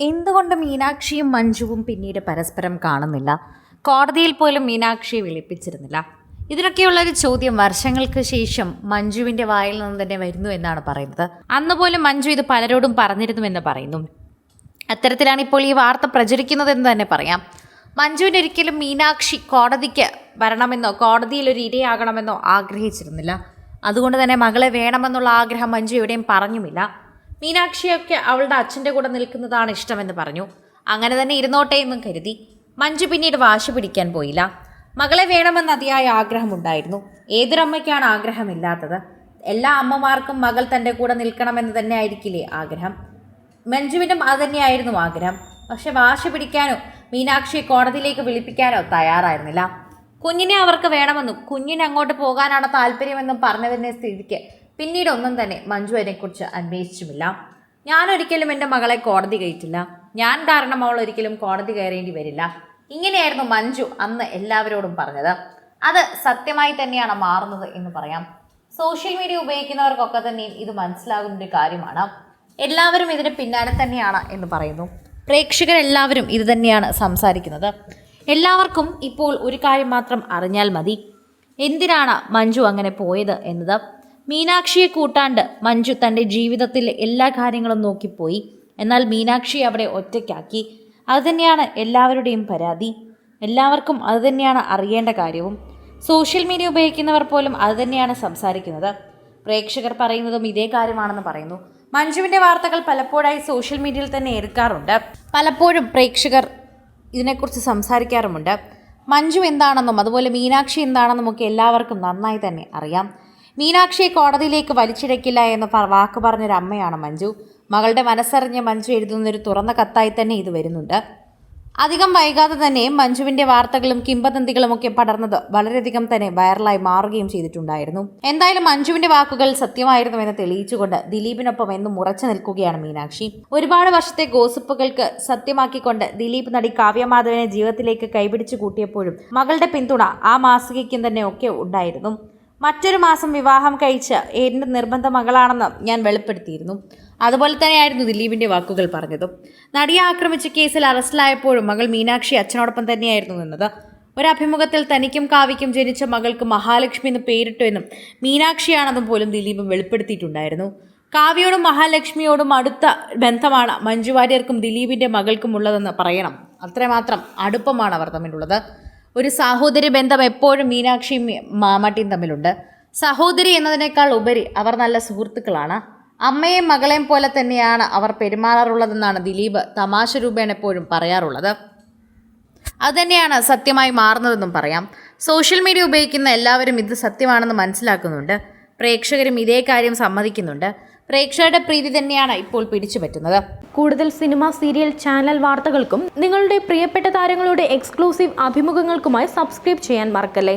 എന്തുകൊണ്ട് മീനാക്ഷിയും മഞ്ജുവും പിന്നീട് പരസ്പരം കാണുന്നില്ല? കോടതിയിൽ പോലും മീനാക്ഷിയെ വിളിപ്പിച്ചിരുന്നില്ല. ഇതിനൊക്കെയുള്ളൊരു ചോദ്യം വർഷങ്ങൾക്ക് ശേഷം മഞ്ജുവിന്റെ വായിൽ നിന്ന് തന്നെ വരുന്നു എന്നാണ് പറയുന്നത്. അന്ന് പോലും മഞ്ജു ഇത് പലരോടും പറഞ്ഞിരുന്നുവെന്ന് പറയുന്നു. അത്തരത്തിലാണ് ഇപ്പോൾ ഈ വാർത്ത പ്രചരിക്കുന്നതെന്ന് തന്നെ പറയാം. മഞ്ജുവിന് ഒരിക്കലും മീനാക്ഷി കോടതിക്ക് വരണമെന്നോ കോടതിയിൽ ഒരു ഇരയാകണമെന്നോ ആഗ്രഹിച്ചിരുന്നില്ല. അതുകൊണ്ട് തന്നെ മകളെ വേണമെന്നുള്ള ആഗ്രഹം മഞ്ജു എവിടെയും പറഞ്ഞുമില്ല. മീനാക്ഷിയൊക്കെ അവളുടെ അച്ഛന്റെ കൂടെ നിൽക്കുന്നതാണ് ഇഷ്ടമെന്ന് പറഞ്ഞു. അങ്ങനെ തന്നെ ഇരുന്നോട്ടെ എന്നും കരുതി. മഞ്ജു പിന്നീട് വാശി പിടിക്കാൻ പോയില്ല. മകളെ വേണമെന്ന് അതിയായ ആഗ്രഹമുണ്ടായിരുന്നു. ഏതൊരമ്മയ്ക്കാണ് ആഗ്രഹമില്ലാത്തത്? എല്ലാ അമ്മമാർക്കും മകൾ തന്റെ കൂടെ നിൽക്കണമെന്ന് തന്നെ ആയിരിക്കില്ലേ ആഗ്രഹം? മഞ്ജുവിനും അത് തന്നെയായിരുന്നു ആഗ്രഹം. പക്ഷെ വാശി പിടിക്കാനോ മീനാക്ഷിയെ കോടതിയിലേക്ക് വിളിപ്പിക്കാനോ തയ്യാറായിരുന്നില്ല. കുഞ്ഞിനെ അവർക്ക് വേണമെന്നും കുഞ്ഞിനെ അങ്ങോട്ട് പോകാനാണ് താല്പര്യമെന്നും പറഞ്ഞതിന്റെ സ്ഥിതിക്ക് പിന്നീട് ഒന്നും തന്നെ മഞ്ജു അതിനെക്കുറിച്ച് അന്വേഷിച്ചുമില്ല. ഞാൻ ഒരിക്കലും എന്റെ മകളെ കോടതി കയറ്റില്ല. ഞാൻ കാരണം അവൾ ഒരിക്കലും കോടതി കയറേണ്ടി വരില്ല. ഇങ്ങനെയായിരുന്നു മഞ്ജു അന്ന് എല്ലാവരോടും പറഞ്ഞത്. അത് സത്യമായി തന്നെയാണ് മാറുന്നത് എന്ന് പറയാം. സോഷ്യൽ മീഡിയ ഉപയോഗിക്കുന്നവർക്കൊക്കെ തന്നെയും ഇത് മനസ്സിലാകുന്ന ഒരു കാര്യമാണ്. എല്ലാവരും ഇതിന് പിന്നാലെ തന്നെയാണ് എന്ന് പറയുന്നു. പ്രേക്ഷകരെല്ലാവരും ഇത് തന്നെയാണ് സംസാരിക്കുന്നത്. എല്ലാവർക്കും ഇപ്പോൾ ഒരു കാര്യം മാത്രം അറിഞ്ഞാൽ മതി. എന്തിനാണ് മഞ്ജു അങ്ങനെ പോയത് എന്നത്? മീനാക്ഷിയെ കൂട്ടാണ്ട് മഞ്ജു തന്റെ ജീവിതത്തിലെ എല്ലാ കാര്യങ്ങളും നോക്കിപ്പോയി. എന്നാൽ മീനാക്ഷി അവിടെ ഒറ്റയ്ക്കാക്കി. അതുതന്നെയാണ് എല്ലാവരുടെയും പരാതി. എല്ലാവർക്കും അതുതന്നെയാണ് അറിയേണ്ട കാര്യവും. സോഷ്യൽ മീഡിയ ഉപയോഗിക്കുന്നവർ പോലും അതുതന്നെയാണ് സംസാരിക്കുന്നത്. പ്രേക്ഷകർ പറയുന്നതും ഇതേ കാര്യമാണെന്ന് പറയുന്നു. മഞ്ജുവിന്റെ വാർത്തകൾ പലപ്പോഴായി സോഷ്യൽ മീഡിയയിൽ തന്നെ എടുക്കാറുണ്ട് പലപ്പോഴും പ്രേക്ഷകർ ഇതിനെക്കുറിച്ച് സംസാരിക്കാറുമുണ്ട്. മഞ്ജു എന്താണെന്നും അതുപോലെ മീനാക്ഷി എന്താണെന്നും ഒക്കെ എല്ലാവർക്കും നന്നായി തന്നെ അറിയാം. മീനാക്ഷിയെ കോടതിയിലേക്ക് വലിച്ചിഴക്കില്ല എന്ന് വാക്ക് പറഞ്ഞൊരു അമ്മയാണ് മഞ്ജു. മകളുടെ മനസ്സറിഞ്ഞ് മഞ്ജു എഴുതുന്നൊരു തുറന്ന കത്തായി തന്നെ ഇത് വരുന്നുണ്ട്. അധികം വൈകാതെ തന്നെ മഞ്ജുവിന്റെ വാർത്തകളും കിംബദന്തികളും ഒക്കെ പടർന്നത് വളരെയധികം തന്നെ വൈറലായി മാറുകയും ചെയ്തിട്ടുണ്ടായിരുന്നു. എന്തായാലും മഞ്ജുവിന്റെ വാക്കുകൾ സത്യമായിരുന്നു എന്ന് തെളിയിച്ചുകൊണ്ട് ദിലീപിനൊപ്പം എന്നും ഉറച്ചു നിൽക്കുകയാണ് മീനാക്ഷി. ഒരുപാട് വർഷത്തെ ഗോസിപ്പുകൾക്ക് സത്യമാക്കിക്കൊണ്ട് ദിലീപ് നടി കാവ്യമാധവനെ ജീവിതത്തിലേക്ക് കൈപിടിച്ചു കൂട്ടിയപ്പോഴും മകളുടെ പിന്തുണ ആ മാസികയ്ക്കും തന്നെ ഒക്കെ ഉണ്ടായിരുന്നു. മറ്റൊരു മാസം വിവാഹം കഴിച്ച് എന്റെ നിർബന്ധ മകളാണെന്ന് ഞാൻ വെളിപ്പെടുത്തിയിരുന്നു. അതുപോലെ തന്നെയായിരുന്നു ദിലീപിന്റെ വാക്കുകൾ പറഞ്ഞതും. നടിയെ ആക്രമിച്ച കേസിൽ അറസ്റ്റിലായപ്പോഴും മകൾ മീനാക്ഷി അച്ഛനോടൊപ്പം തന്നെയായിരുന്നു നിന്നത്. ഒരു അഭിമുഖത്തിൽ തനിക്കും കാവ്യക്കും ജനിച്ച മകൾക്ക് മഹാലക്ഷ്മി എന്ന് പേരിട്ടു എന്നും മീനാക്ഷിയാണെന്നും പോലും ദിലീപ് വെളിപ്പെടുത്തിയിട്ടുണ്ടായിരുന്നു. കാവ്യയോടും മഹാലക്ഷ്മിയോടും അടുത്ത ബന്ധമാണ് മഞ്ജു വാര്യർക്കും ദിലീപിന്റെ മകൾക്കും ഉള്ളതെന്ന് പറയണം. അത്രമാത്രം അടുപ്പമാണ് അവർ തമ്മിലുള്ളത്. ഒരു സാഹോദര്യ ബന്ധം എപ്പോഴും മീനാക്ഷിയും മാമാട്ടിയും തമ്മിലുണ്ട്. സഹോദരി എന്നതിനേക്കാൾ ഉപരി അവർ നല്ല സുഹൃത്തുക്കളാണ്. അമ്മയും മകളെയും പോലെ തന്നെയാണ് അവർ പെരുമാറാറുള്ളതെന്നാണ് ദിലീപ് തമാശ രൂപേണ എപ്പോഴും പറയാറുള്ളത്. അതുതന്നെയാണ് സത്യമായി മാറുന്നതെന്നും പറയാം. സോഷ്യൽ മീഡിയ ഉപയോഗിക്കുന്ന എല്ലാവരും ഇത് സത്യമാണെന്ന് മനസ്സിലാക്കുന്നുണ്ട്. പ്രേക്ഷകരും ഇതേ കാര്യം സമ്മതിക്കുന്നുണ്ട്. പ്രേക്ഷകരുടെ പ്രീതി തന്നെയാണ് ഇപ്പോൾ പിടിച്ചു പറ്റുന്നത്. കൂടുതൽ സിനിമ സീരിയൽ ചാനൽ വാർത്തകൾക്കും നിങ്ങളുടെ പ്രിയപ്പെട്ട താരങ്ങളുടെ എക്സ്ക്ലൂസീവ് അഭിമുഖങ്ങൾക്കുമായി സബ്സ്ക്രൈബ് ചെയ്യാൻ മറക്കല്ലേ?